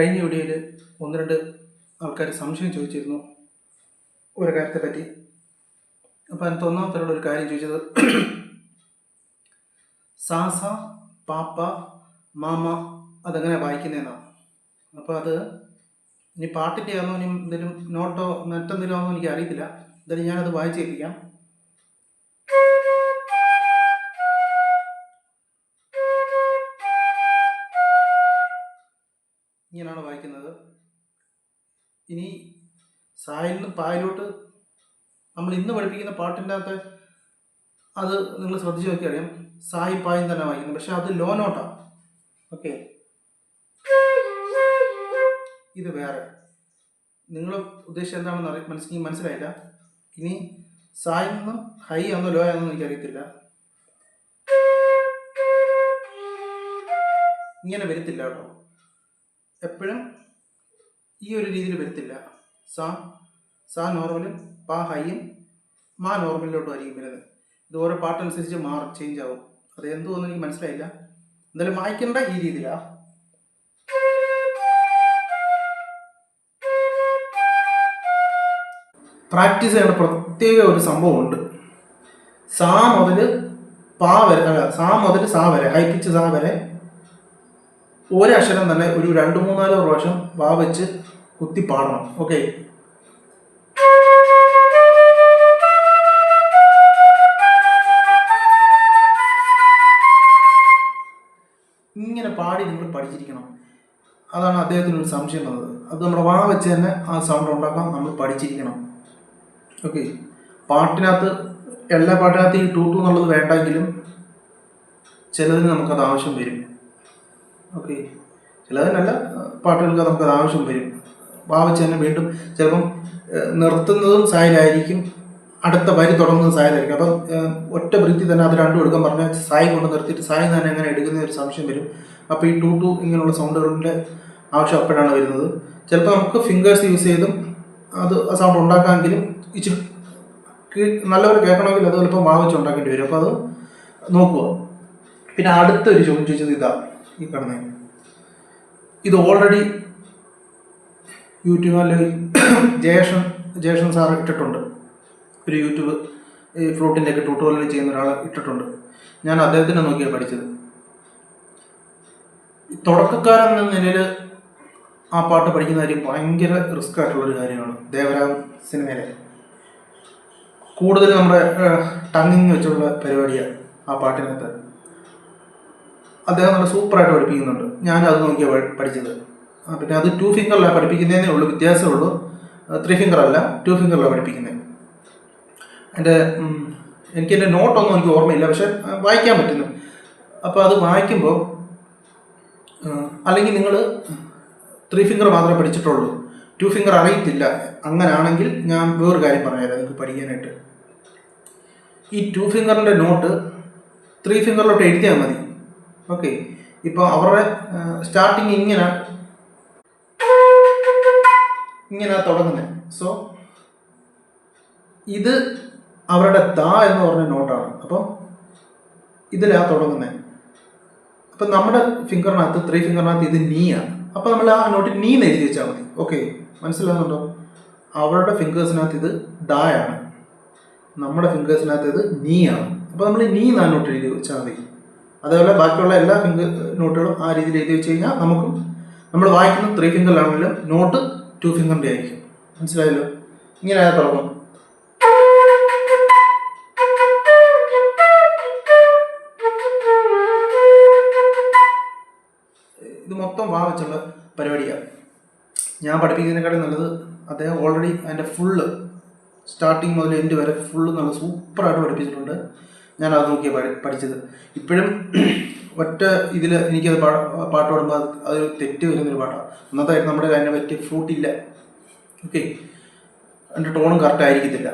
കഴിഞ്ഞ വീഡിയോയിൽ ഒന്ന് രണ്ട് ആൾക്കാർ സംശയം ചോദിച്ചിരുന്നു ഒരു കാര്യത്തെ പറ്റി. അപ്പോൾ അതിനകത്ത് ഒന്നാമത്തെ ഒരു കാര്യം ചോദിച്ചത് സാസ പാപ്പ മാമ അതെങ്ങനെ വായിക്കുന്നതെന്നാണ് അപ്പോൾ അത് ഇനി പാട്ടിന്റെ ആണോ ഇനി എന്തെങ്കിലും നോട്ടോ മറ്റെന്തെങ്കിലും ആണോ എനിക്ക് അറിയത്തില്ല എന്തായാലും ഞാനത് വായിച്ച് ഇങ്ങനെയാണ് വായിക്കുന്നത്. ഇനി സായിൽ നിന്ന് പായിലോട്ട് നമ്മൾ ഇന്ന് പഠിപ്പിക്കുന്ന പാട്ടിന്റെ അകത്ത് അത് നിങ്ങൾ ശ്രദ്ധിച്ച് നോക്കി അറിയാം. സായി പായും തന്നെ വായിക്കുന്നത് പക്ഷെ അത് ലോ നോട്ടാണ് ഓക്കെ. ഇത് വേറെ. നിങ്ങൾ ഉദ്ദേശം എന്താണെന്ന് അറിയാം മനസ്സിൽ മനസ്സിലായില്ല. ഇനി സായി നിന്ന് ഹൈ ആണെന്നോ ലോ ആണോ എനിക്കറിയത്തില്ല. ഇങ്ങനെ വരത്തില്ല കേട്ടോ. എപ്പോഴും ഈ ഒരു രീതിയിൽ വരത്തില്ല. സാ സാ നോർമലും പാ ഹൈയും മാ നോർമലിലോട്ടും ആയിരിക്കും വരുന്നത്. ഇത് ഓരോ പാട്ടനുസരിച്ച് മാറും ചേഞ്ച് ആവും. അത് എന്തുവെന്ന് എനിക്ക് മനസ്സിലായില്ല. എന്തായാലും വായിക്കേണ്ട ഈ രീതിയിലാണ് പ്രാക്ടീസ് ചെയ്യേണ്ട പ്രത്യേക ഒരു സംഭവമുണ്ട് സാ മുതൽ പാ വരെ സാ മുതൽ സാ വരെ ഹൈ പിച്ച് സാ വരെ ഒരക്ഷരം തന്നെ ഒരു രണ്ട് മൂന്നാലോ പ്രാവശ്യം വാ വെച്ച് കുത്തി പാടണം. ഓക്കെ ഇങ്ങനെ പാടി നിങ്ങൾ പഠിച്ചിരിക്കണം. അതാണ് അദ്ദേഹത്തിന് ഒരു സംശയം വന്നത്. അത് നമ്മുടെ വാ വെച്ച് തന്നെ ആ സൗണ്ട് ഉണ്ടാക്കാൻ നമ്മൾ പഠിച്ചിരിക്കണം. ഓക്കെ പാട്ടിനകത്ത് എല്ലാ പാട്ടിനകത്ത് ഈ ടൂ ടു എന്നുള്ളത് വേണ്ടെങ്കിലും ചിലതിന് നമുക്കത് ആവശ്യം വരും. ഓക്കെ. ചിലത് നല്ല പാട്ടുകൾക്ക് നമുക്ക് ആവശ്യം വരും. വാ വെച്ച് തന്നെ വീണ്ടും ചിലപ്പം നിർത്തുന്നതും സായിലായിരിക്കും അടുത്ത വരി തുടങ്ങുന്നത് സായിലായിരിക്കും. അപ്പം ഒറ്റ വൃത്തി തന്നെ അത് രണ്ടും എടുക്കാൻ പറഞ്ഞാൽ സായി കൊണ്ട് നിർത്തിയിട്ട് സായി തന്നെ അങ്ങനെ എടുക്കുന്ന ഒരു സംശയം വരും. അപ്പോൾ ഈ ടു ടു ഇങ്ങനെയുള്ള സൗണ്ടുകളുടെ ആവശ്യം അപ്പോഴാണ് വരുന്നത്. ചിലപ്പോൾ നമുക്ക് ഫിംഗേഴ്സ് യൂസ് ചെയ്തും അത് ആ സൗണ്ട് ഉണ്ടാക്കാമെങ്കിലും ഇച്ചിരി നല്ലവർ കേൾക്കണമെങ്കിൽ അത് ചിലപ്പോൾ വാ വെച്ച് ഉണ്ടാക്കേണ്ടി വരും. അപ്പോൾ അത് നോക്കുക. പിന്നെ അടുത്തൊരു ചോദ്യം ചോദിച്ചത് ഇതാ. ഈ പറഞ്ഞ ഇത് ഓൾറെഡി യൂട്യൂബ് അല്ലെങ്കിൽ ജയേഷൻ ജയേഷൻ സാർ ഇട്ടിട്ടുണ്ട്. ഒരു യൂട്യൂബ് ഈ ഫ്ലൂട്ടിന്റെ ഒക്കെ ട്യൂട്ടോറിയൽ ചെയ്യുന്ന ഒരാൾ ഇട്ടിട്ടുണ്ട്. ഞാൻ അദ്ദേഹത്തിനെ നോക്കിയാണ് പഠിച്ചത്. തുടക്കക്കാരൻ എന്ന നിലയിൽ ആ പാട്ട് പഠിക്കുന്ന കാര്യം ഭയങ്കര റിസ്ക് ആയിട്ടുള്ളൊരു കാര്യമാണ്. ദേവരാം സിനിമയിലെ. കൂടുതൽ നമ്മുടെ ടങ്ങിങ് വെച്ചുള്ള പരിപാടിയാണ് ആ പാട്ടിനകത്ത്. അദ്ദേഹം നല്ല സൂപ്പറായിട്ട് പഠിപ്പിക്കുന്നുണ്ട്. ഞാൻ അത് നോക്കിയാണ് പഠി- പഠിച്ചത്. പിന്നെ അത് ടു ഫിംഗറിലാണ് പഠിപ്പിക്കുന്നതേ ഉള്ളൂ വ്യത്യാസമേ ഉള്ളൂ. ത്രീ ഫിംഗർ അല്ല ടു ഫിംഗറിലാണ് പഠിപ്പിക്കുന്നത് എന്റെ എനിക്ക് എന്റെ നോട്ടൊന്നും എനിക്ക് ഓർമ്മയില്ല പക്ഷെ വായിക്കാൻ പറ്റുന്നു. അപ്പോൾ അത് വായിക്കുമ്പോൾ അല്ലെങ്കിൽ നിങ്ങൾ ത്രീ ഫിംഗർ മാത്രമേ പഠിച്ചിട്ടുള്ളൂ. ടു ഫിംഗർ അറിയത്തില്ല. അങ്ങനാണെങ്കിൽ ഞാൻ വേറൊരു കാര്യം പറഞ്ഞുതരാം നിങ്ങൾക്ക് പഠിക്കാനായിട്ട്. ഈ ടു ഫിംഗറിന്റെ നോട്ട് ത്രീ ഫിംഗറിലോട്ട് എഴുതിയാൽ മതി. ഓക്കെ. ഇപ്പോൾ അവരുടെ സ്റ്റാർട്ടിങ് ഇങ്ങനെ. ഇങ്ങനെ തുടങ്ങുന്നത് സോ ഇത് അവരുടെ ത എന്ന് പറഞ്ഞ നോട്ടാണ് അപ്പം ഇതിലാ തുടങ്ങുന്നത് അപ്പം നമ്മുടെ ഫിംഗറിനകത്ത് ത്രീ ഫിംഗറിനകത്ത് ഇത് നീ ആണ് അപ്പം നമ്മൾ ആ നോട്ട് നീ എന്ന് എഴുതി വെച്ചാൽ മതി. ഓക്കെ. മനസ്സിലാകുന്നുണ്ടോ അവരുടെ ഫിംഗേഴ്സിനകത്ത് ഇത് ദായാണ് നമ്മുടെ ഫിംഗേഴ്സിനകത്ത് ഇത് നീ ആണ്. അപ്പോൾ നമ്മൾ നീ എന്നാ നോട്ട് എഴുതി വെച്ചാൽ മതി. അതേപോലെ ബാക്കിയുള്ള എല്ലാ ഫിംഗർ നോട്ടുകളും ആ രീതിയിൽ എഴുതി വെച്ച് കഴിഞ്ഞാൽ നമുക്ക് നമ്മൾ വായിക്കുന്ന ത്രീ ഫിംഗറിലാണെങ്കിലും നോട്ട് ടു ഫിംഗറിന്റെ ആയിരിക്കും. മനസ്സിലായല്ലോ? ഇങ്ങനെ തുടങ്ങും. ഇത് മൊത്തം വാ വെച്ചുള്ള പരിപാടിയാണ്. ഞാൻ പഠിപ്പിക്കുന്നതിനേക്കാളും നല്ലത് അദ്ദേഹം ഓൾറെഡി അതിന്റെ ഫുള്ള് സ്റ്റാർട്ടിങ് മുതൽ എൻഡ് വരെ ഫുള്ള് നല്ല സൂപ്പറായിട്ട് പഠിപ്പിച്ചിട്ടുണ്ട്. ഞാൻ അത് നോക്കിയാണ് പഠി പഠിച്ചത്. ഇപ്പോഴും ഒറ്റ ഇതിൽ എനിക്കത് പാ പാട്ട് പാടുമ്പോൾ അത് അതൊരു തെറ്റ് വരുന്നൊരു പാട്ടാണ് ഒന്നാമതായിട്ട് നമ്മുടെ അതിനെ പറ്റിയ ഫ്ലൂട്ടില്ല ഓക്കെ? എന്റെ ടോണും കറക്റ്റ് ആയിരിക്കത്തില്ല.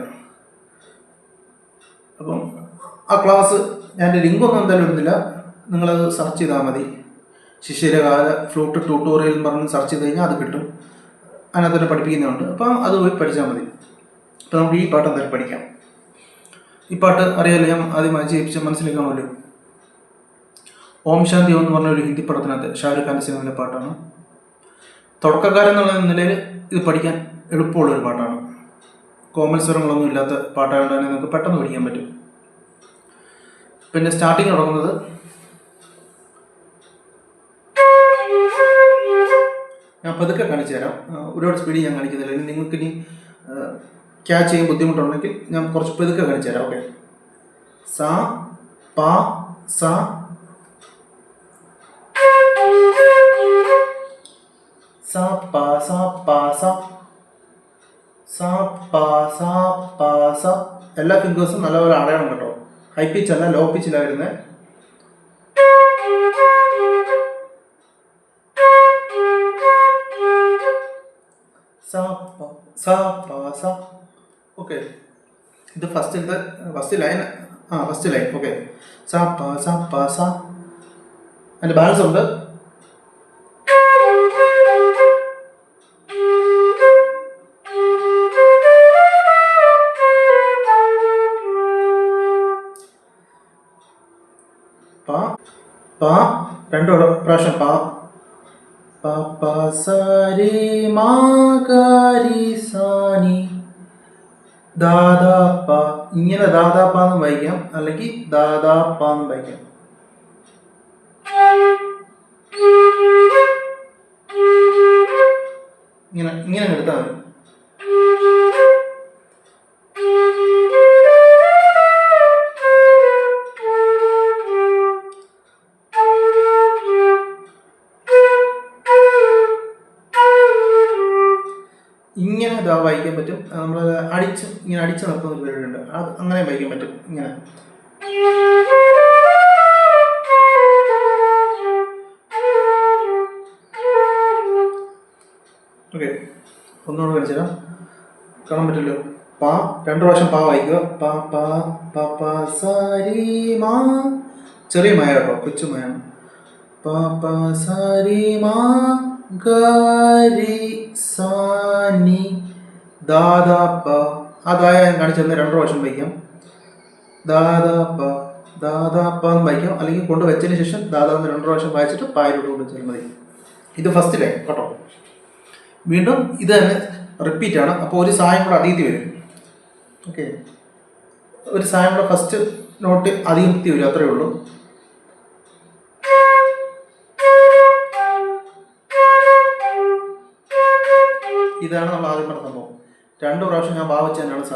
അപ്പം ആ ക്ലാസ് ഞാൻ ലിങ്ക് ഒന്നും എന്തായാലും ഇടുന്നില്ല. നിങ്ങളത് സെർച്ച് ചെയ്താൽ മതി. ശിശിരകാല ഫ്ലൂട്ട് ട്യൂട്ടോറിയൽ എന്ന് പറഞ്ഞ് സെർച്ച് ചെയ്ത് കഴിഞ്ഞാൽ അത് കിട്ടും. അതിനകത്ത് തന്നെ പഠിപ്പിക്കുന്നുണ്ട് അപ്പം അത് പോയി പഠിച്ചാൽ മതി. അപ്പോൾ നമുക്ക് ഈ പാട്ട് എന്തായാലും പഠിക്കാം. ഈ പാട്ട് അറിയാലോ ഞാൻ ആദ്യമായി ജയിപ്പിച്ച മനസ്സിലേക്കാണല്ലോ ഓം ശാന്തി എന്ന് പറഞ്ഞ ഒരു ഹിന്ദി പടത്തിനകത്ത് ഷാരൂഖ് ഖാന്റെ സിനിമയിലെ പാട്ടാണ്. തുടക്കക്കാരെന്നുള്ള നിലയിൽ ഇത് പഠിക്കാൻ എളുപ്പമുള്ള ഒരു പാട്ടാണ്. കോമൽ സ്വരങ്ങളൊന്നും ഇല്ലാത്ത പാട്ടായതുകൊണ്ട് തന്നെ നിങ്ങൾക്ക് പെട്ടെന്ന് പഠിക്കാൻ പറ്റും. പിന്നെ സ്റ്റാർട്ടിങ് തുടങ്ങുന്നത് ഞാൻ പതുക്കെ കാണിച്ചു തരാം. ഒരുപാട് സ്പീഡിൽ ഞാൻ കാണിക്കുന്നില്ല. നിങ്ങൾക്ക് ഇനി ക്യാച്ച് ചെയ്യാൻ ബുദ്ധിമുട്ടുണ്ടെങ്കിൽ ഞാൻ കുറച്ച് പെതുക്കെ കാണിച്ചു തരാം ഓക്കെ സ പ സ. സ സ സ. സ സ സ. എല്ലാ ഫിംഗേഴ്സും നല്ലപോലെ അടയണം കേട്ടോ. ഹൈ പിച്ച് അല്ല ലോ പിച്ചിലാണ് വരുന്നത് സ പ സ പ സ. ഓക്കെ ഇത് ഫസ്റ്റ് ഫസ്റ്റ് ലൈൻ ആ ഫസ്റ്റ് ലൈൻ ഓക്കെ സ പ സ പ സ. അതിന്റെ ബാലൻസ് ഉണ്ട്. പാ പ രണ്ട് പ്രാ- പ്രാവശ്യം പാ. പ പ സ രി മാ നി ദാദാ പ ഇങ്ങനെ ദാദാ പ എന്ന് വായിക്കാം. അല്ലെങ്കിൽ ദാദാ പ എന്ന് വായിക്കാം. ഇങ്ങനെ ഇങ്ങനെ എടുത്താൽ മതി. ഇങ്ങനെ വായിക്കാൻ പറ്റും. നമ്മൾ ഇങ്ങനെ അടിച്ചു നടത്തുന്ന ഒരു പരിപാടിയുണ്ട്. അത് അങ്ങനെ വായിക്കാൻ പറ്റും. ഇങ്ങനെ. ഓക്കെ. ഒന്നുകൂടെ കാണിച്ചുതരാം കാണാൻ പറ്റില്ലോ പാ രണ്ട് പ്രാവശ്യം പാ വായിക്കുക. പാ പാ പ പ സാരി ചെറിയ മായ കേട്ടോ. കൊച്ചു മയാണ് പ പ സാരി മാ സാനി ദാദാ പ. അതായ ഞാൻ കാണിച്ചു തന്നെ രണ്ടര പ്രാവശ്യം വയ്ക്കാം ദാദാപ്പ ദാദാപ്പ എന്ന് വായിക്കാം. അല്ലെങ്കിൽ കൊണ്ട് വെച്ചതിന് ശേഷം ദാദാ എന്ന് രണ്ടര പ്രാവശ്യം വായിച്ചിട്ട് പായലോട്ട് കൊണ്ട് വെച്ചാൽ മതി. ഇത് ഫസ്റ്റ് ലൈൻ കേട്ടോ. വീണ്ടും ഇത് തന്നെ റിപ്പീറ്റ് ആണ്. അപ്പോൾ ഒരു സായം കൂടെ അതീതി വരും. ഓക്കെ ഒരു സായം കൂടെ ഫസ്റ്റ് നോട്ട് അതീതി വരും. അത്രയേ ഉള്ളൂ. ഇതാണ് നമ്മൾ ആദ്യം പറഞ്ഞ രണ്ട് പ്രാവശ്യം ഞാൻ ഭാവിച്ച് തന്നെയാണ്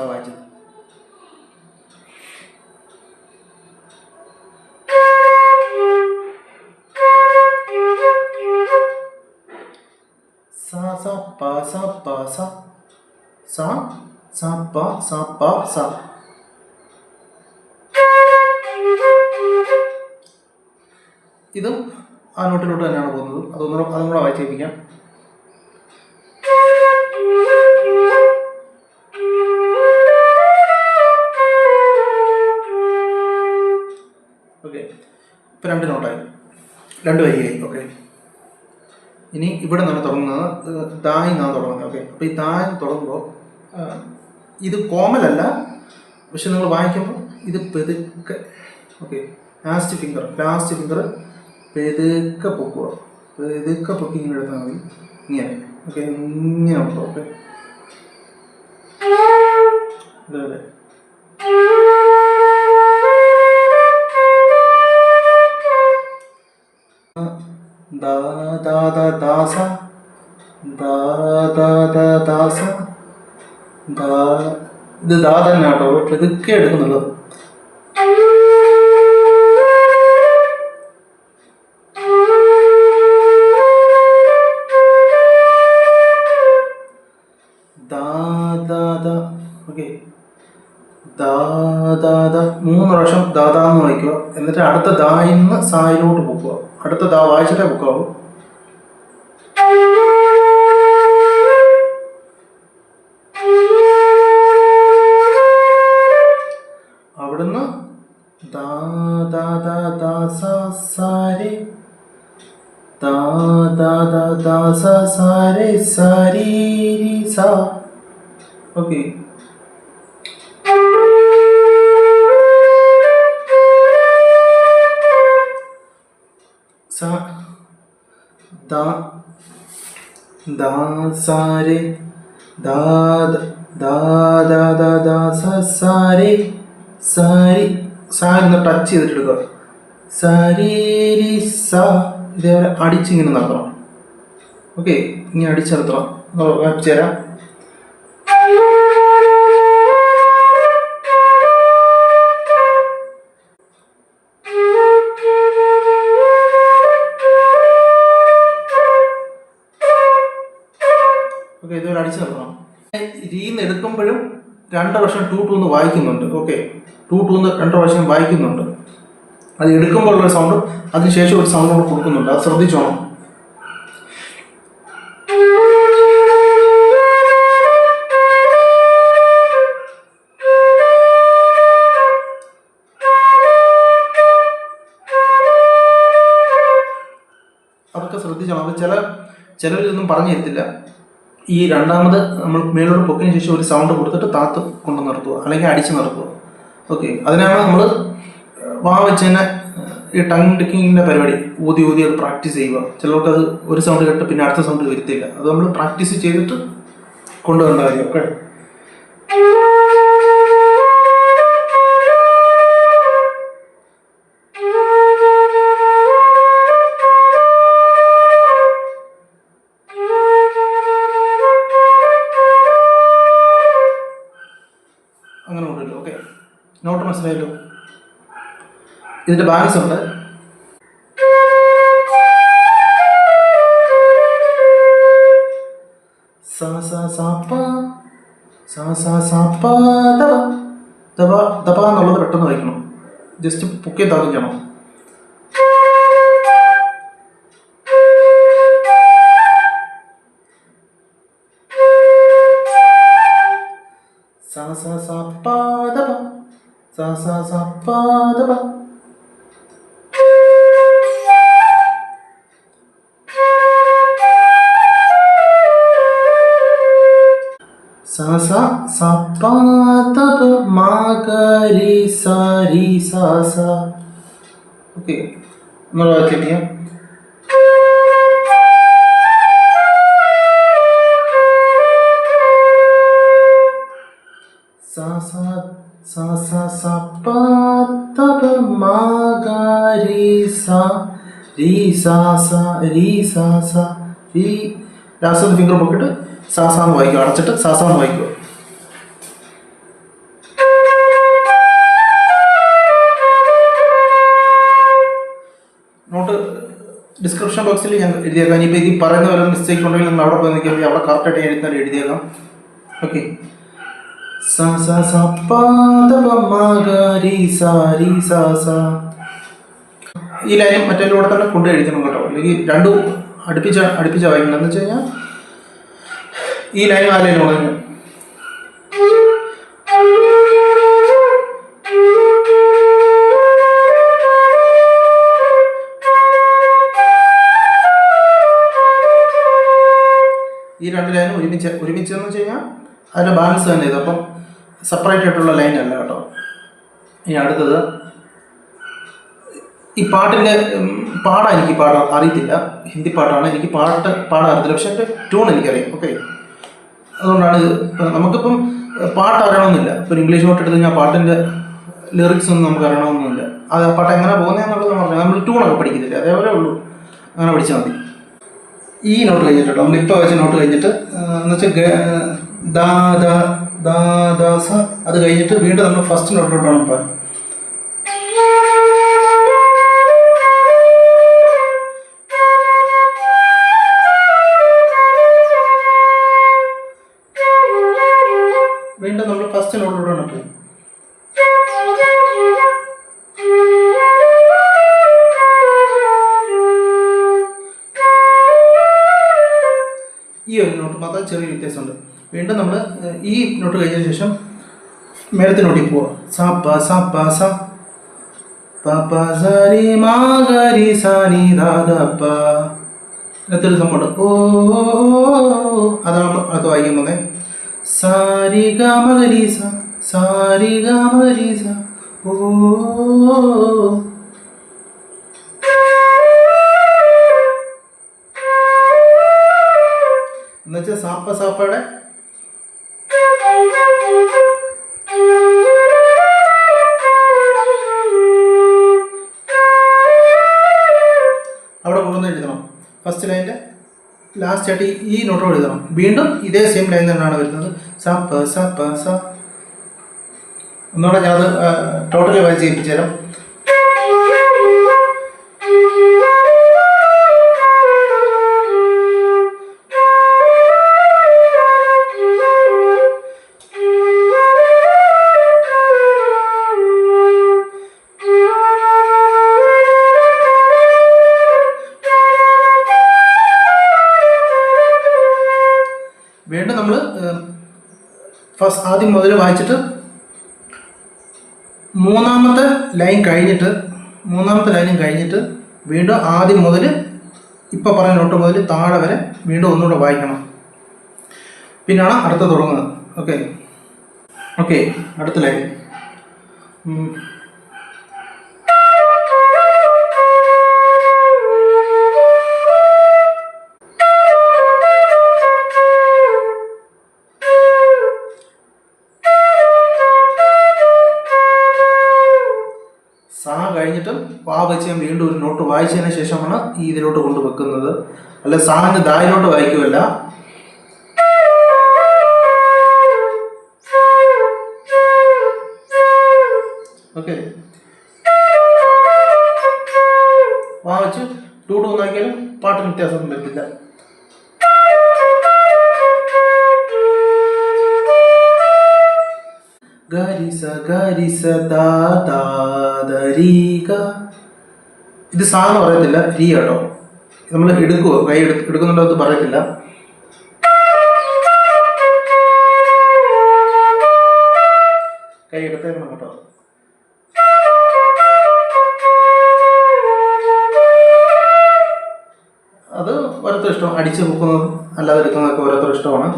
സാ സ സ സ. സ സ സ സ. ഇതും ആ നോട്ടിലോട്ട് തന്നെയാണ് പോകുന്നത്. അതൊന്നും അതും കൂടെ വായിച്ചേപ്പിക്കാം രണ്ട് വരിയായി ഓക്കെ ഇനി ഇവിടെ നിന്നാണ് തുടങ്ങുന്നത്. ദായി നിന്നാണ് തുടങ്ങുന്നത് ഓക്കെ അപ്പോൾ ഈ താൻ തുടങ്ങുമ്പോൾ ഇത് കോമലല്ല പക്ഷെ നിങ്ങൾ വായിക്കുമ്പോൾ ഇത് പെതുക്കെ okay last finger last finger പെതുക്കെ പൊക്കുക. പെതുക്കെ പൊക്കി ഇങ്ങനെ എടുത്താൽ മതി. ഇങ്ങനെ ഓക്കെ ഇങ്ങനെ ഉണ്ടോ ഓക്കെ ഇതേപോലെ. ദാ ദാ ദാ ദാസ ദാ ദാ ദാ ദാസ ദാ ഇത് ദാ തന്നെ കേട്ടോ ഇതൊക്കെ എടുക്കുന്നുള്ളൂ ദാ ദാ ദാ ദാ ദാ ദാ മൂന്ന് പ്രാവശ്യം ദാദാ എന്ന് വായിക്കുക. എന്നിട്ട് അടുത്ത ദായിന്ന് സായിലോട്ട് പൊക്കുക. അടുത്ത ദാ വായിച്ചിട്ടേ പൊക്കാവൂ അവിടുന്ന് ദാ ദാ ദാ ദാ സ സാരി ദാ ദാ ദാ ദാ സ സാരി സാരി സ. ഓക്കെ. ദ സാരേ ദാ ദാ ദാ ദാ ദാ സാരെ സാരി സാരി ഒന്ന് ടച്ച് ചെയ്തിട്ടെടുക്കുക. എടുക്കുക രി സ ഇതേപോലെ അടിച്ചിങ്ങനെ നടത്തണം. ഓക്കെ ഇനി അടിച്ചിറത്തണം ചേരാം വായിച്ചു തരാം. രീന്ന് എടുക്കുമ്പോഴും രണ്ട് വർഷം ടു ടു എന്ന് വായിക്കുന്നുണ്ട്. ഓക്കെ ടു ടു എന്ന് രണ്ട് വർഷം വായിക്കുന്നുണ്ട്. അത് എടുക്കുമ്പോഴുള്ള ഒരു സൗണ്ട് അതിനുശേഷം ഒരു സൗണ്ട് കൂടെ കൊടുക്കുന്നുണ്ട്. അത് ശ്രദ്ധിച്ചോണം. അതൊക്കെ ശ്രദ്ധിച്ചോണം. അത് ചില ചിലരിതൊന്നും പറഞ്ഞു തരത്തില്ല ഈ രണ്ടാമത് നമ്മൾ മേലോട്ട് പൊക്കിന് ശേഷം ഒരു സൗണ്ട് കൊടുത്തിട്ട് താത്ത് കൊണ്ട് നിർത്തുക അല്ലെങ്കിൽ അടിച്ച് നിർത്തുക. ഓക്കെ അതിനാണ് നമ്മൾ വാ വെച്ച് തന്നെ ഈ ടങ് ടിക്കിങ്ങിന്റെ പരിപാടി ഊതി ഊതി അത് പ്രാക്ടീസ് ചെയ്യുക. ചിലർക്ക് അത് ഒരു സൗണ്ട് കേട്ട് പിന്നെ അടുത്ത സൗണ്ട് വരുത്തില്ല. അത് നമ്മൾ പ്രാക്ടീസ് ചെയ്തിട്ട് കൊണ്ടുവരേണ്ട കാര്യം. ഓക്കെ മനസ്സിലായല്ലോ. ഇതിന്റെ ബാലൻസ് ഉണ്ട് എന്നുള്ളത് പെട്ടെന്ന് വായിക്കണം. ജസ്റ്റ് പൊക്കി താക്കും സ സ സ പ ദപ സ സ സ പ ദപ മ ഗ രി സ രി സ സ ഓക്കെ നമ്മൾ വായിച്ചിട്ട് ചെയ്യാം sa രീ ri sa രീ ലാസ്റ്റ് ഫിംഗർ പൊക്കിട്ട് സാസാന്ന് സാ വായിക്കുക. അടച്ചിട്ട് സാസാന്ന് സാ വായിക്കുക. നോട്ട് ഡിസ്ക്രിപ്ഷൻ ബോക്സിൽ ഞാൻ എഴുതിയേക്കാം. ഇനിയിപ്പോൾ ഈ പറയുന്ന വല്ല മിസ്റ്റേക്ക് ഉണ്ടെങ്കിൽ നിങ്ങൾ അവിടെ പോയി നിൽക്കുക അവിടെ കറക്റ്റായിട്ട് എഴുതാൻ എഴുതിയേക്കാം. ഓക്കെ സ സ സ പാദ പ മ ഗ രി സ രി സ സ ഈ ലൈൻ മറ്റേലൂടെ തന്നെ കൊണ്ട് കഴിക്കണം കേട്ടോ. അല്ലെങ്കിൽ രണ്ടും അടുപ്പിച്ച അടുപ്പിച്ച വായിക്കണം എന്ന് വെച്ച് കഴിഞ്ഞാൽ ഈ ലൈൻ ആ ലൈൻ ഉണങ്ങും ഈ രണ്ട് ലൈനും ഒരുമിച്ച് ഒരുമിച്ച് എന്ന് വെച്ച് കഴിഞ്ഞാൽ അതിന്റെ ബാലൻസ് തന്നെ ഇത്. അപ്പം സെപ്പറേറ്റ് ആയിട്ടുള്ള ലൈൻ അല്ല കേട്ടോ. ഇനി അടുത്തത് ഈ പാട്ടിന്റെ പാടാൻ എനിക്ക് പാടാൻ അറിയത്തില്ല. ഹിന്ദി പാട്ടാണ്. എനിക്ക് പാട്ട് പാടാൻ അറിയത്തില്ല. പക്ഷെ എന്റെ ട്യൂൺ എനിക്കറിയാം. ഓക്കെ അതുകൊണ്ടാണ് നമുക്കിപ്പം പാട്ട് അറിയണമെന്നില്ല. ഇപ്പം ഇംഗ്ലീഷ് പാട്ട് എടുത്ത് കഴിഞ്ഞാൽ പാട്ടിന്റെ ലിറിക്സ് ഒന്നും നമുക്ക് അറിയണമെന്നില്ല അത് ആ പാട്ട് എങ്ങനെ പോകുന്നതെന്നുള്ളത് പറഞ്ഞാൽ നമ്മൾ ട്യൂണൊക്കെ പഠിക്കുന്നില്ല അതേപോലെ ഉള്ളൂ. അങ്ങനെ പഠിച്ചാൽ മതി. ഈ നോട്ട് കഴിഞ്ഞിട്ട്? നമ്മൾ ഇപ്പോൾ വെച്ച നോട്ട് കഴിഞ്ഞിട്ട് എന്ന് വെച്ചാൽ ദാ ദാ ദാ ദാ സ അത് കഴിഞ്ഞിട്ട് വീണ്ടും നമ്മൾ ഫസ്റ്റ് നോട്ടിലോട്ടാണ് പോകാൻ വീണ്ടും നമ്മൾ ഈ നോട്ട് കഴിഞ്ഞതിന് ശേഷം മേലത്തെ നോട്ടിൽ പോവുക സ പ സ പ പ പ സ രി മാ ഗ രി സ നി ദ ദ പ. സംഭവമുണ്ട് ഓ അതാണ് സാരി ഗ മ ഗ രി സ. സാരി ഗ മ ഗ രി സ. ഓ സപ്പയുടെ ലാസ്റ്റ് ആയിട്ട് ഈ- നോട്ട് എഴുതണം. വീണ്ടും ഇതേ സെയിം ലൈൻ തന്നെയാണ് വരുന്നത്. സ പ സ പ സ. ഒന്നുകൂടെ ഞാനത് ടോട്ടലി വായിച്ച് ചെയ്യിപ്പിച്ചു തരാം ഫസ്റ്റ് ആദ്യം മുതൽ വായിച്ചിട്ട് മൂന്നാമത്തെ ലൈൻ കഴിഞ്ഞിട്ട് മൂന്നാമത്തെ ലൈനും കഴിഞ്ഞിട്ട് വീണ്ടും ആദ്യം മുതൽ ഇപ്പോൾ പറഞ്ഞ നോട്ട് മുതൽ താഴെ വരെ വീണ്ടും ഒന്നുകൂടെ വായിക്കണം. പിന്നാണ് അടുത്ത തുടങ്ങുന്നത്. ഓക്കെ ഓക്കെ അടുത്ത ലൈൻ. കഴിഞ്ഞിട്ടും ആ വെച്ച് ഞാൻ വീണ്ടും ഒരു നോട്ട് വായിച്ചതിന് ശേഷമാണ് ഈ ഇതിലോട്ട് കൊണ്ട് വെക്കുന്നത് അല്ല സാങ് ദായിലോട്ട് വായിക്കുമല്ല ഓക്കെ. വാ വെച്ച് ടൂ ടൂ നോക്കിയാലും പാട്ടിന് വ്യത്യാസമൊന്നും വരത്തില്ല. ഗരിസ ഗരിസ ദാ ദാ ദ രീ ഗ. ഇത് സാ എന്ന് പറയത്തില്ല രീ കേട്ടോ. നമ്മൾ എടുക്കുക കൈ എടുത്ത് എടുക്കുന്നുണ്ടോ എന്ന് പറയത്തില്ല. കൈ എടുത്തേക്കണം കേട്ടോ. അത് ഓരോരുത്തർ ഇഷ്ടം. അടിച്ച് പൊക്കുന്നത് അല്ലാതെ എടുക്കുന്നതൊക്കെ ഓരോരുത്തർ ഇഷ്ടമാണ്.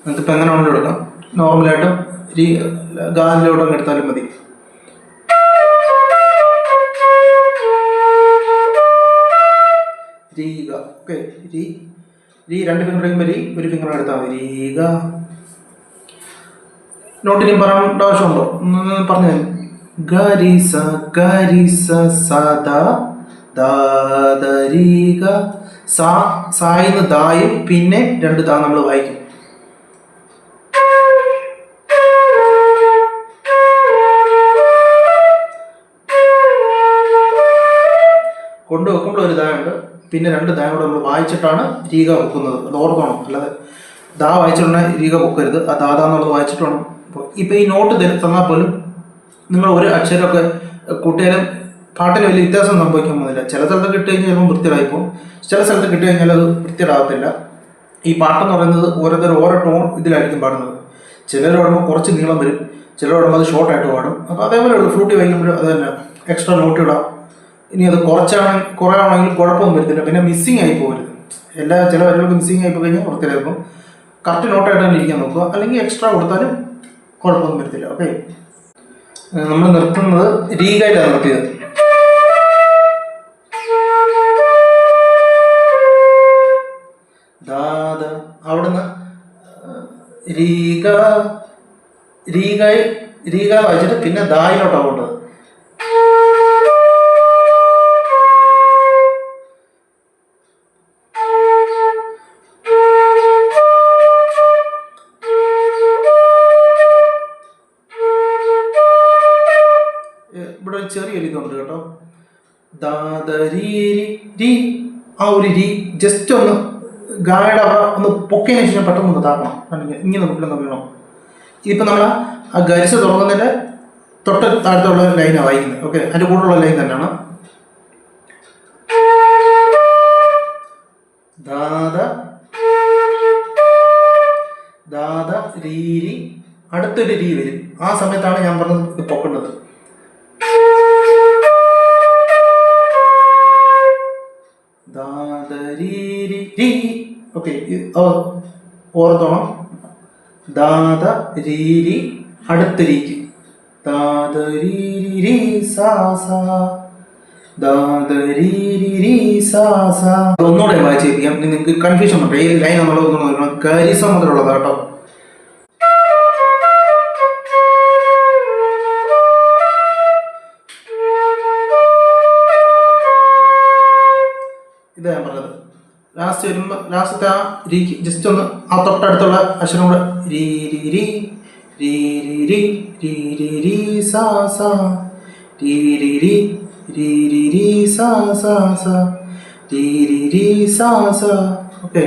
നിങ്ങൾക്ക് ഇപ്പം എങ്ങനെ വേണമെങ്കിലും എടുക്കാം. നോർമലായിട്ടും രീ ഗാനിലോട്ട് എടുത്താലും മതി. ഓക്കെ രീ രണ്ട് ഫിംഗർ കഴിയുമ്പോൾ രീ ഒരു ഫിംഗർ എടുത്താൽ മതി. രീഗ നോട്ടിനി പറയേണ്ട ആവശ്യമുണ്ടോ? പറഞ്ഞു തരും. ഗരിസ ഗരിസ സദ ദാദരീക. സാ സായിന്ന് ദായും പിന്നെ രണ്ട് ദാ നമ്മൾ വായിക്കും. കൊണ്ട് വെക്കുമ്പോൾ ഒരു ദാ ഉണ്ട് പിന്നെ രണ്ട് ദാ കൂടെ നമ്മൾ വായിച്ചിട്ടാണ് രീക വെക്കുന്നത് അത് ഓർക്കണം. അല്ലാതെ ദാ വായിച്ചിട്ടുണ്ടെങ്കിൽ രീക വെക്കരുത് ആ ദാദാ എന്നുള്ളത് വായിച്ചിട്ട് വേണം ഇപ്പോൾ ഇപ്പോൾ ഈ നോട്ട് തന്നാൽ പോലും നിങ്ങൾ ഒരു അക്ഷരമൊക്കെ കൂട്ടിയാലും പാട്ടിന് വലിയ വ്യത്യാസം സംഭവിക്കാൻ പോകുന്നില്ല. ചില സ്ഥലത്ത് കിട്ടി കഴിഞ്ഞാൽ ചിലപ്പോൾ വൃത്തിയായിപ്പോൾ ചില സ്ഥലത്ത് കിട്ടി കഴിഞ്ഞാൽ അത് വൃത്തിയിടാകത്തില്ല ഈ പാട്ടെന്ന് പറയുന്നത് ഓരോരുത്തർ ഓരോ ടോൺ ഇതിലായിരിക്കും പാടുന്നത്. ചിലർ പാടുമ്പോൾ കുറച്ച് നീളം വരും. ചിലർ പാടുമ്പോൾ അത് ഷോർട്ടായിട്ട് പാടും. അപ്പോൾ അതേപോലെ ഫ്രൂട്ടി ഫ്ലൂട്ടി വായിക്കുമ്പോഴും അത് തന്നെ. എക്സ്ട്രാ നോട്ട് ഇടാം. ഇനി അത് കുറച്ചാണ് കുറേ ആണെങ്കിലും കുഴപ്പമൊന്നും വരുത്തില്ല. പിന്നെ മിസ്സിങ് ആയി പോകരുത് എല്ലാ ചില വരികൾക്ക് മിസ്സിങ് ആയി കഴിഞ്ഞാൽ വൃത്തിയിലായിരിക്കും കറക്റ്റ് നോട്ടായിട്ട് തന്നെ ഇരിക്കാൻ നോക്കുക. അല്ലെങ്കിൽ എക്സ്ട്രാ കൊടുത്താലും കുഴപ്പമൊന്നും വരുത്തില്ല. ഓക്കെ നമ്മൾ നിർത്തുന്നത് രീഗായിട്ടാണ് നിർത്തിയത് ദാദ അവിടുന്ന് രീഗ രീഗായി രീഗ വായിച്ചിട്ട് പിന്നെ ദായിലോട്ടാണ് പോകേണ്ടത്. ഒരു ജസ്റ്റ് ഒന്ന് ഗായുടെ ഒന്ന് പൊക്കിയതിനു ശേഷം പെട്ടെന്ന് ഒന്ന് താക്കണം ഇങ്ങനെ നമുക്ക് വീണോ? ഇതിപ്പോൾ നമ്മൾ ആ ഗരിച്ച് തുടങ്ങുന്നതിന്റെ തൊട്ട് താഴത്തുള്ള ലൈനാണ് വായിക്കുന്നത്. ഓക്കെ അതിന്റെ കൂടെയുള്ള ലൈൻ തന്നെയാണ്. ദാദ ദാദ രീരി അടുത്തൊരു രീ വരും. ആ സമയത്താണ് ഞാൻ പറഞ്ഞത് പൊക്കേണ്ടത്. ഈ ഓക്കെ ഓർത്തോണം. ദാത രീരി അടുത്ത രീക്ക്. ദാത രീരി രീ സാ ഒന്നുകൂടെ വായിച്ചേപ്പിക്കാം നിങ്ങൾക്ക് കൺഫ്യൂഷൻ ഉണ്ട് ഈ ലൈൻ നമ്മൾ ഒന്നും കരിസമുദ്രമുള്ളതാട്ടോ ലാസ്റ്റ് വരുമ്പോൾ ലാസ്റ്റത്തെ ആ രീക്ക് ജസ്റ്റ് ഒന്ന് ആ തൊട്ടടുത്തുള്ള അക്ഷരം കൂടെ രീ രീ രീ രീ രീ രീ രീ രീ സാ സാ രീ രീ രീ രീ രീ രീ സാ സാ സാ രീ രീ രീ സാ സാ ഓക്കെ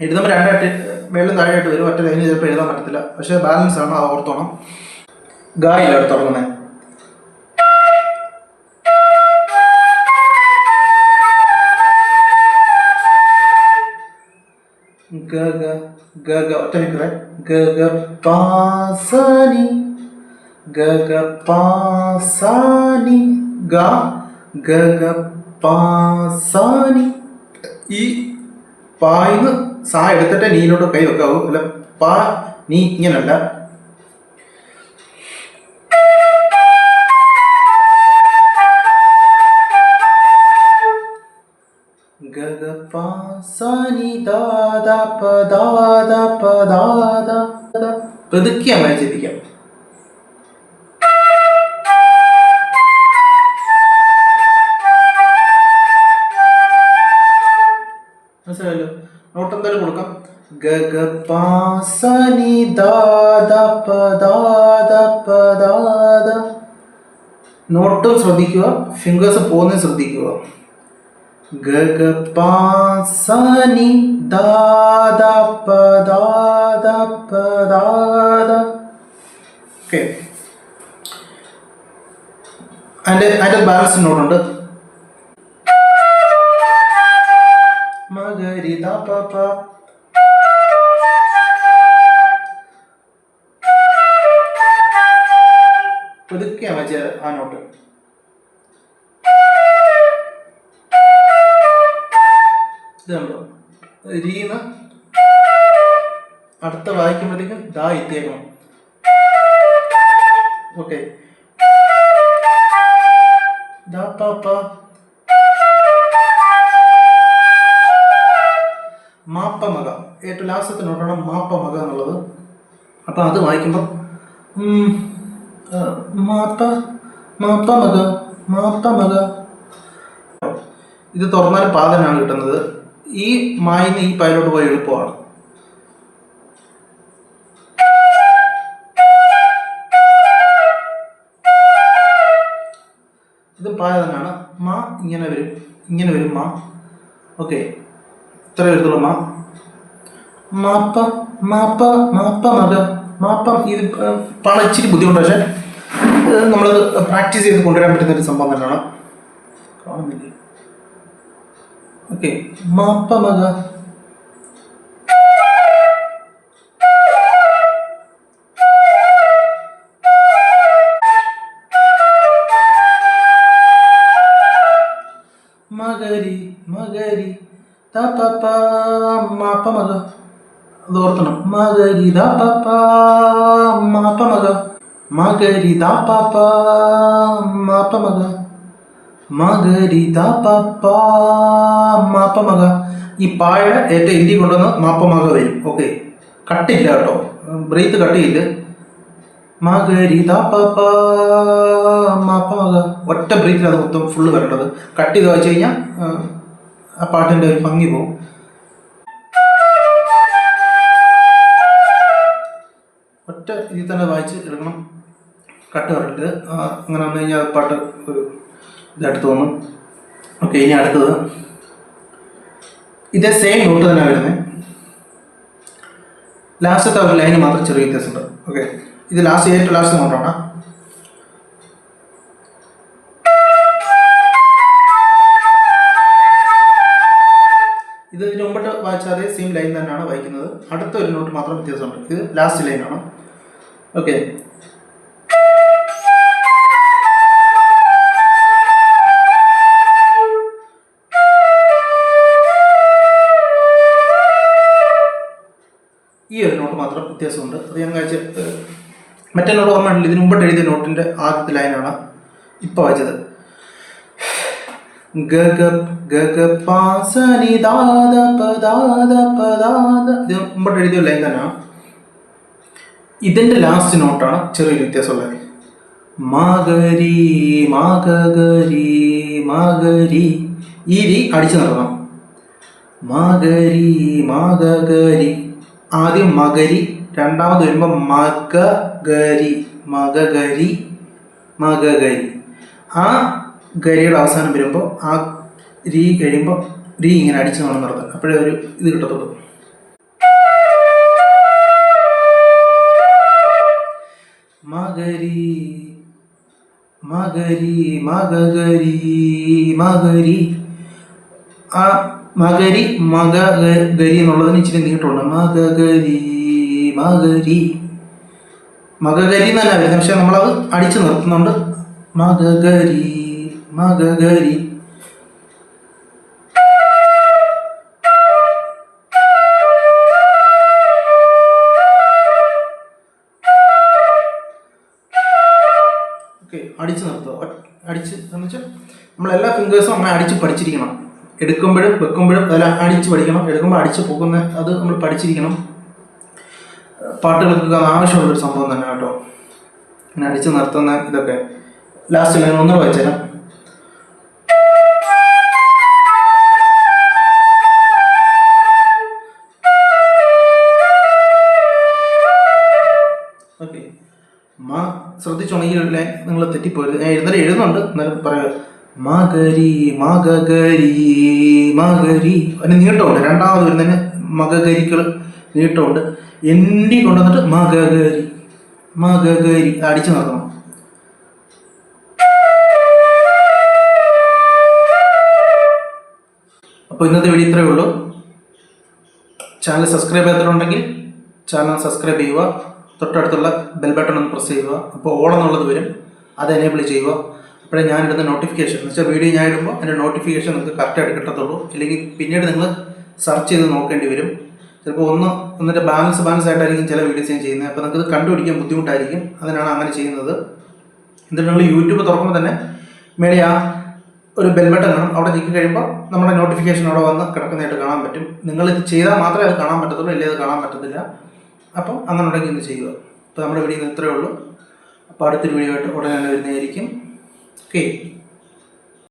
എഴുതുമ്പോൾ രണ്ടായിട്ട് മേളിലും താഴെയായിട്ട് വരും ഒറ്റ ലൈനിൽ ചിലപ്പോൾ എഴുതാൻ പറ്റത്തില്ല. പക്ഷേ ബാലൻസ് ആണ് അത് ഓർത്തോണം. ഗായില്ല അടുത്ത് തുടങ്ങുന്നത് ഈ പായിന്ന് സാ എടുത്തിട്ട് നീ ഇങ്ങോട്ട് കൈ വെക്കാവൂ. അല്ല പാ നീ ഇങ്ങനല്ല. പതുക്കി അമ്മയെ ചിന്തിക്കാം ഗഗപാസനി ദാദപദാദപദാദ നോട്ടും ശ്രദ്ധിക്കുക ഫിംഗേഴ്സ് പോകുന്നത് ശ്രദ്ധിക്കുക. ഗഗപാസനി ദാദപദാദപദാദ ഓക്കെ അതിന്റെ അതിന്റെ ബാലൻസ് നോട്ടുണ്ട് മകരിത പ. പുതുക്കിയാ വെച്ച ആ നോട്ട്. ഇത് രീന്ന് അടുത്ത വായിക്കുമ്പോഴത്തേക്കും ദാ എത്തിയേക്കണം ഓക്കെ. മാപ്പമക. ഏറ്റവും ലാസ്റ്റത്തെ നോട്ടാണ് മാപ്പമക എന്നുള്ളത്. അപ്പം അത് വായിക്കുമ്പോൾ ഇത് തുറന്നാൽ പാതനാണ് കിട്ടുന്നത്. ഈ മായിന്ന് ഈ പയലോട്ട് പോയി എളുപ്പമാണ് ഇത് പായ തന്നെയാണ് മാ ഇങ്ങനെ വരും ഇങ്ങനെ വരും മാ. ഓക്കെ. ഇത്ര എഴുതുള്ളൂ മാ. മാപ്പ മാപ്പ മാപ്പ മക മാപ്പ ഇത് പണം ഇച്ചിരി ബുദ്ധിമുട്ട്. പക്ഷേ നമ്മൾ പ്രാക്ടീസ് ചെയ്ത് കൊണ്ടുവരാൻ പറ്റുന്ന ഒരു സംഭവം തന്നെയാണ്. കാണുന്നില്ല. ഓക്കെ മാപ്പമക മകരി മകരി തപ്പ മാപ്പ മക. അത് ഓർത്തണം മകരി ദപ്പ മാപ്പ മക മകരിത പാപ്പ മാപ്പ മക മകരിത ദപ്പ മാപ്പ മക ഈ പായുടെ ഏറ്റവും ഇന്ത്യ കൊണ്ടുവന്ന് മാപ്പ മക വരും. ഓക്കെ കട്ടില്ല കേട്ടോ. ബ്രീത്ത് കട്ടിയില്ല. മകരിത പാപ്പ മാപ്പ മക ഒറ്റ ബ്രീത്തിലാണ് മൊത്തം ഫുള്ള് വരേണ്ടത് കട്ട് ചെയ്ത് വായിച്ചു കഴിഞ്ഞാൽ ആ പാട്ടിന്റെ ഒരു ഭംഗി പോകും. ഒറ്റ ഇതിൽ തന്നെ വായിച്ച് എടുക്കണം കട്ട് വരരുത് അങ്ങനെ വന്നു കഴിഞ്ഞാൽ പാട്ട് ഒരു ഇതായിട്ട് തോന്നും. ഓക്കെ ഇനി അടുത്തത്. ഇതേ സെയിം നോട്ട് തന്നെ വരുന്നത് ലാസ്റ്റത്തെ ഒരു ലൈന് മാത്രം ചെറിയ വ്യത്യാസമുണ്ട്. ഓക്കെ ഇത് ലാസ്റ്റ് ഏറ്റവും ലാസ്റ്റ് നോട്ടാണ് ഇത് ഇതിന് മുമ്പോട്ട് വായിച്ച സെയിം ലൈൻ തന്നെയാണ് വായിക്കുന്നത്. അടുത്ത ഒരു നോട്ട് മാത്രം വ്യത്യാസമുണ്ട്. ഇത് ലാസ്റ്റ് ലൈനാണ് ഓക്കെ ഈ ഒരു നോട്ട് മാത്രം വ്യത്യാസമുണ്ട്. അത് ഞാൻ കഴിച്ച് മറ്റേ നോട്ട് ഓർമ്മയുണ്ട് ഇതിനു മുമ്പ് എഴുതിയ നോട്ടിന്റെ ആദ്യത്തെ ലൈനാണ് ഇപ്പോൾ വായിച്ചത്. ഗഗ ഗഗ പദാദ പദാദ ഇത് മുമ്പായിട്ട് എഴുതിയ ലൈൻ തന്നെയാണ് ഇതിന്റെ ലാസ്റ്റ് നോട്ടാണ് ചെറിയൊരു വ്യത്യാസമുള്ളത്. മാഗരി മാഗരി മാഗരി. ഈ രീ അടിച്ചു നിർത്തണം മാഗരി മാഗരി ആദ്യം മകരി രണ്ടാമത് വരുമ്പോൾ മകരി മകരി മകരി ആ ഗരിയുടെ അവസാനം വരുമ്പോൾ ആ രീ കഴിയുമ്പോൾ രീ ഇങ്ങനെ അടിച്ചു നടന്നു നിർത്താൻ അപ്പോഴേ ഒരു ഇത് കിട്ടത്തുള്ളൂ. മകരി മകരി മകരി മകരി. ആ മകരി മക ഗരി എന്നുള്ളതിന് ഇച്ചിരി നീട്ടുണ്ട് മകരി. മകരി മകരി എന്നല്ല വരുന്നത് പക്ഷെ നമ്മളത് അടിച്ചു നിർത്തുന്നുണ്ട്. മകരി മകരി ഫിംഗേഴ്സും അങ്ങനെ അടിച്ച് പഠിച്ചിരിക്കണം. എടുക്കുമ്പോഴും വെക്കുമ്പോഴും അതെല്ലാം അടിച്ച് പഠിക്കണം. എടുക്കുമ്പോൾ അടിച്ച് പോകുന്ന അത് നമ്മൾ പഠിച്ചിരിക്കണം. പാട്ട് കേൾക്കുക ആവശ്യമുള്ളൊരു സംഭവം തന്നെ കേട്ടോ. അങ്ങനെ അടിച്ച് നിർത്തുന്ന ഇതൊക്കെ. ലാസ്റ്റ് ലൈൻ ഒന്നുകൂടെ വെച്ചേരാം ഓക്കെ ശ്രദ്ധിച്ചുണ്ടെങ്കിൽ നിങ്ങൾ തെറ്റിപ്പോയത്? ഞാൻ എഴുന്നേരം എഴുതുന്നുണ്ട്. എന്നാലും പറയാം. മകരി മകരി മകരി. അതിന് നീട്ടമുണ്ട്. രണ്ടാമത് വരുന്നതിന് മകകരിക്കൾ നീട്ടമുണ്ട്. എണ്ണി കൊണ്ടുവന്നിട്ട് മകകരി മകകരി. അടിച്ചു നടക്കണം. അപ്പോൾ ഇന്നത്തെ വീഡിയോ ഇത്രയേ ഉള്ളൂ. ചാനൽ സബ്സ്ക്രൈബ് ചെയ്തിട്ടുണ്ടെങ്കിൽ ചാനൽ സബ്സ്ക്രൈബ് ചെയ്യുക. തൊട്ടടുത്തുള്ള ബെൽ ബട്ടൺ ഒന്ന് പ്രസ് ചെയ്യുക. അപ്പോൾ ഓൾ എന്നുള്ളത് വരും. അത് എനേബിൾ ചെയ്യുക. അപ്പോഴേ ഞാനിടുന്ന നോട്ടിഫിക്കേഷൻ എന്ന് വെച്ചാൽ വീഡിയോ ഞാൻ ഇടുമ്പോൾ അതിന്റെ നോട്ടിഫിക്കേഷൻ നിങ്ങൾക്ക് കറക്റ്റായിട്ട് കിട്ടത്തുള്ളൂ. അല്ലെങ്കിൽ പിന്നീട് നിങ്ങൾ സെർച്ച് ചെയ്ത് നോക്കേണ്ടി വരും. ചിലപ്പോൾ ഒന്ന് ഒന്നിന്റെ ബാലൻസ് ബാലൻസ് ആയിട്ടായിരിക്കും ചില വീഡിയോസ് ഞാൻ ചെയ്യുന്നത്. അപ്പോൾ നിങ്ങൾക്ക് കണ്ടുപിടിക്കാൻ ബുദ്ധിമുട്ടായിരിക്കും. അതിനാണ് അങ്ങനെ ചെയ്യുന്നത്. എന്നിട്ട് നിങ്ങൾ യൂട്യൂബ് തുറക്കുമ്പോൾ തന്നെ മേലെ ആ ഒരു ബെൽ ബട്ടൺ കാണും. അവിടെ ഞെക്കി കഴിയുമ്പോൾ നമ്മുടെ നോട്ടിഫിക്കേഷൻ അവിടെ വന്ന് കിടക്കുന്നതായിട്ട് കാണാൻ പറ്റും. നിങ്ങൾ ഇത് ചെയ്താൽ മാത്രമേ അത് കാണാൻ പറ്റത്തുള്ളൂ. ഇല്ലെങ്കിൽ അത് കാണാൻ പറ്റത്തില്ല. അപ്പം അങ്ങനെ ഉണ്ടെങ്കിൽ ഇന്ന് ചെയ്യുക. അപ്പോൾ നമ്മുടെ വീഡിയോ ഇത്രയേ ഉള്ളൂ. അപ്പോൾ അടുത്തൊരു വീഡിയോ ആയിട്ട് ഉടനെ തന്നെ വരുന്നതായിരിക്കും. ഓക്കെ